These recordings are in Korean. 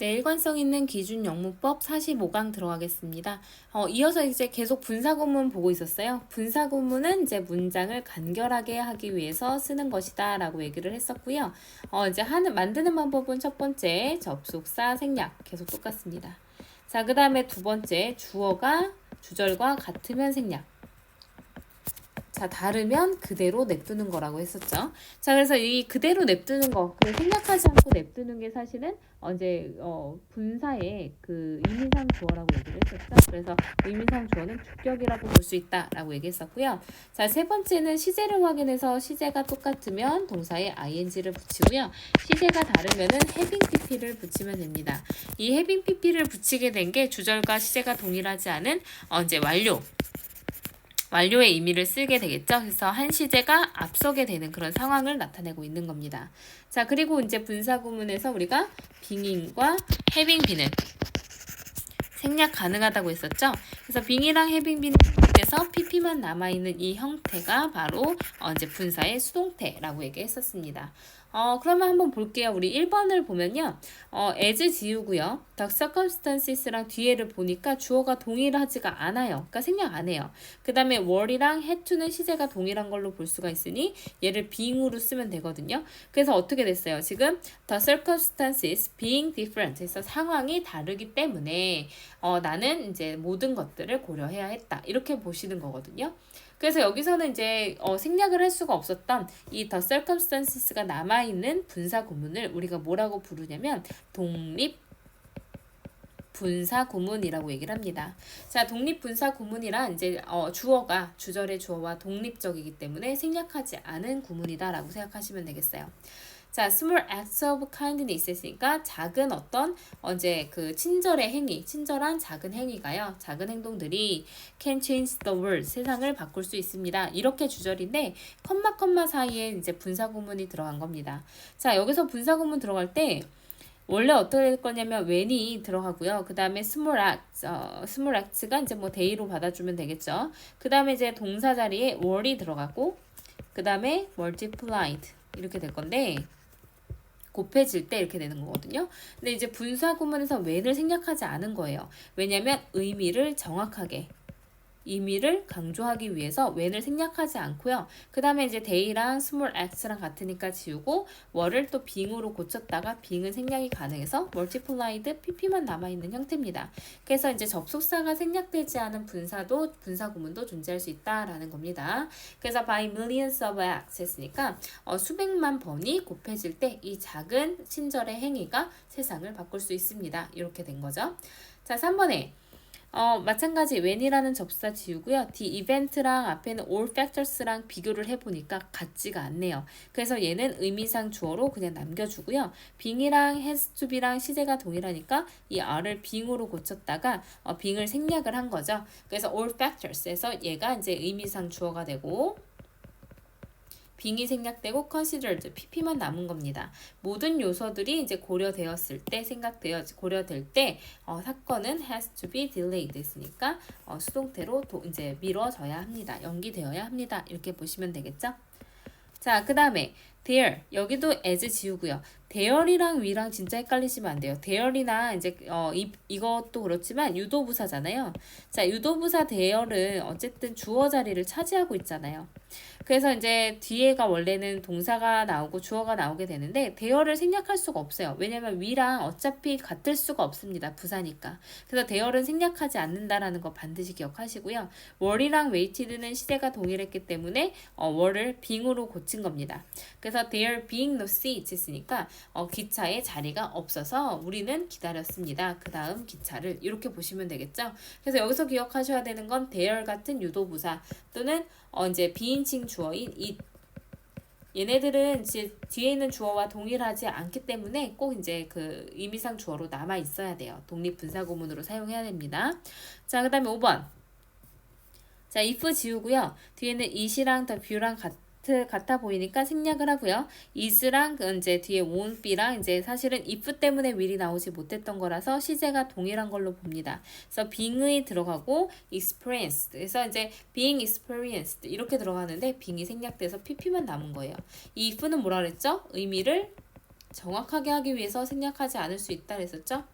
네, 일관성 있는 기준 영문법 45강 들어가겠습니다. 어, 이어서 이제 계속 분사구문 보고 있었어요. 분사구문은 이제 문장을 간결하게 하기 위해서 쓰는 것이다 라고 얘기를 했었고요. 어, 이제 하는, 만드는 방법은 첫 번째 접속사 생략 계속 똑같습니다. 자, 그 다음에 두 번째 주어가 주절과 같으면 생략. 자, 다르면 그대로 냅두는 거라고 했었죠. 자, 그래서 이 그대로 냅두는 거, 그 생략하지 않고 냅두는 게 사실은 언제 어, 분사의 그 의미상 주어라고 얘기를 했었죠. 그래서 의미상 주어는 주격이라고 볼 수 있다라고 얘기했었고요. 자, 세 번째는 시제를 확인해서 시제가 똑같으면 동사에 ing를 붙이고요. 시제가 다르면은 having pp를 붙이면 됩니다. 이 having pp를 붙이게 된 게 주절과 시제가 동일하지 않은 어, 이제 완료 완료의 의미를 쓰게 되겠죠. 그래서 한 시제가 앞서게 되는 그런 상황을 나타내고 있는 겁니다. 자, 그리고 이제 분사 구문에서 우리가 빙인과 해빙 비는 생략 가능하다고 했었죠. 그래서 빙이랑 해빙 비는 형태에서 pp만 남아있는 이 형태가 바로 어, 이제 분사의 수동태라고 얘기했었습니다. 어, 그러면 한번 볼게요. 우리 1번을 보면요. 어, as 지우고요. the circumstances랑 뒤에를 보니까 주어가 동일하지가 않아요. 그러니까 생략 안 해요. 그 다음에 were이랑 had to는 시제가 동일한 걸로 볼 수가 있으니 얘를 being으로 쓰면 되거든요. 그래서 어떻게 됐어요? 지금 the circumstances being different. 그래서 상황이 다르기 때문에 어, 나는 이제 모든 것들을 고려해야 했다. 이렇게 보시는 거거든요. 그래서 여기서는 이제 어, 생략을 할 수가 없었던 이 the circumstances가 남아있는 분사 구문을 우리가 뭐라고 부르냐면 독립 분사 구문이라고 얘기를 합니다. 자, 독립 분사 구문이란 이제 어, 주어가 주절의 주어와 독립적이기 때문에 생략하지 않은 구문이다라고 생각하시면 되겠어요. 자, small acts of kindness 했으니까 작은 어떤 언제 그 친절의 행위, 친절한 작은 행위가요. 작은 행동들이 can change the world, 세상을 바꿀 수 있습니다. 이렇게 주절인데 컴마 컴마 사이에 이제 분사 구문이 들어간 겁니다. 자, 여기서 분사 구문 들어갈 때 원래 어떻게 될 거냐면 when이 들어가고요. 그 다음에 small acts, 어, small acts가 이제 뭐 day로 받아주면 되겠죠. 그 다음에 이제 동사 자리에 were이 들어가고 그 다음에 multiplied 이렇게 될 건데 곱해질 때 이렇게 되는 거거든요. 근데 이제 분사 구문에서 when을 생략하지 않은 거예요. 왜냐면 의미를 정확하게 의미를 강조하기 위해서 when을 생략하지 않고요. 그 다음에 이제 day랑 small x랑 같으니까 지우고 월을 또 being으로 고쳤다가 being은 생략이 가능해서 multiplied pp만 남아있는 형태입니다. 그래서 이제 접속사가 생략되지 않은 분사도 분사 구문도 존재할 수 있다라는 겁니다. 그래서 by millions of acts 했으니까 어, 수백만 번이 곱해질 때 이 작은 친절의 행위가 세상을 바꿀 수 있습니다. 이렇게 된 거죠. 자, 3번에 어, 마찬가지 when이라는 접사 지우고요. the event랑 앞에는 all factors랑 비교를 해보니까 같지가 않네요. 그래서 얘는 의미상 주어로 그냥 남겨주고요. being이랑 has to be랑 시제가 동일하니까 이 r을 being으로 고쳤다가 어, being을 생략을 한 거죠. 그래서 all factors에서 얘가 이제 의미상 주어가 되고 빙이 생략되고 considered pp만 남은 겁니다. 모든 요소들이 이제 고려되었을 때 생각되어 고려될 때 어, 사건은 has to be delayed 됐으니까 어, 수동태로 도, 이제 미뤄져야 합니다. 연기되어야 합니다. 이렇게 보시면 되겠죠? 자, 그 다음에 there 여기도 as 지우고요. 대열이랑 위랑 진짜 헷갈리시면 안 돼요. 대열이나 이제 어 이, 이것도 그렇지만 유도부사잖아요. 자, 유도부사 대열은 어쨌든 주어 자리를 차지하고 있잖아요. 그래서 이제 뒤에가 원래는 동사가 나오고 주어가 나오게 되는데 대열을 생략할 수가 없어요. 왜냐면 위랑 어차피 같을 수가 없습니다. 부사니까. 그래서 대열은 생략하지 않는다라는 거 반드시 기억하시고요. 월이랑 웨이티드는 시대가 동일했기 때문에 어, 월을 빙으로 고친 겁니다. 그래서 there being no seats 있으니까 어, 기차에 자리가 없어서 우리는 기다렸습니다. 그 다음 기차를 이렇게 보시면 되겠죠. 그래서 여기서 기억하셔야 되는 건 there 같은 유도부사 또는 어, 이제 비인칭 주어인 it 얘네들은 이제 뒤에 있는 주어와 동일하지 않기 때문에 꼭 이제 그 의미상 주어로 남아 있어야 돼요. 독립 분사 구문으로 사용해야 됩니다. 자, 그다음에 5번. 자, if 지우고요. 뒤에는 it이랑 the view랑 같 같아 보이니까 생략을 하고요. is랑 그 이제 뒤에 won't be랑 이제 사실은 if 때문에 will이 나오지 못했던 거라서 시제가 동일한 걸로 봅니다. 그래서 being이 들어가고 experienced. 그래서 이제 being experienced 이렇게 들어가는데 being이 생략돼서 pp만 남은 거예요. 이 if는 뭐라 그랬죠? 의미를 정확하게 하기 위해서 생략하지 않을 수 있다 그랬었죠?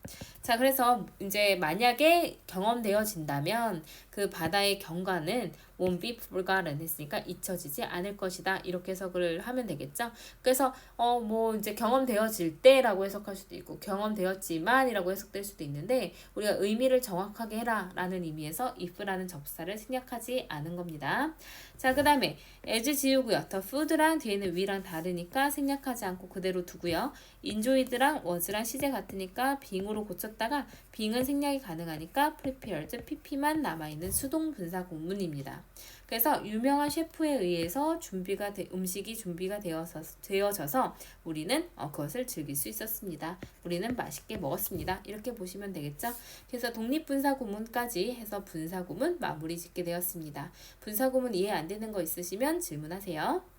자, 그래서 이제 만약에 경험되어진다면 그 바다의 경관은 won't be forgotten 했으니까 잊혀지지 않을 것이다. 이렇게 해석을 하면 되겠죠? 그래서 어 뭐 이제 경험되어질 때라고 해석할 수도 있고 경험되었지만이라고 해석될 수도 있는데 우리가 의미를 정확하게 해라라는 의미에서 if라는 접사를 생략하지 않은 겁니다. 자, 그다음에 as 지우고요. the food랑 뒤에는 we랑 다르니까 생략하지 않고 그대로 두고요. enjoyed랑 was랑 시제 같으니까 being으로 고쳤다가 being은 생략이 가능하니까 prepared, pp만 남아 있는 수동 분사 구문입니다. 그래서 유명한 셰프에 의해서 준비가 되, 음식이 준비가 되어서 되어져서 우리는 어, 그것을 즐길 수 있었습니다. 우리는 맛있게 먹었습니다. 이렇게 보시면 되겠죠? 그래서 독립분사 구문까지 해서 분사 구문 마무리 짓게 되었습니다. 분사 구문 이해 안 되는 거 있으시면 질문하세요.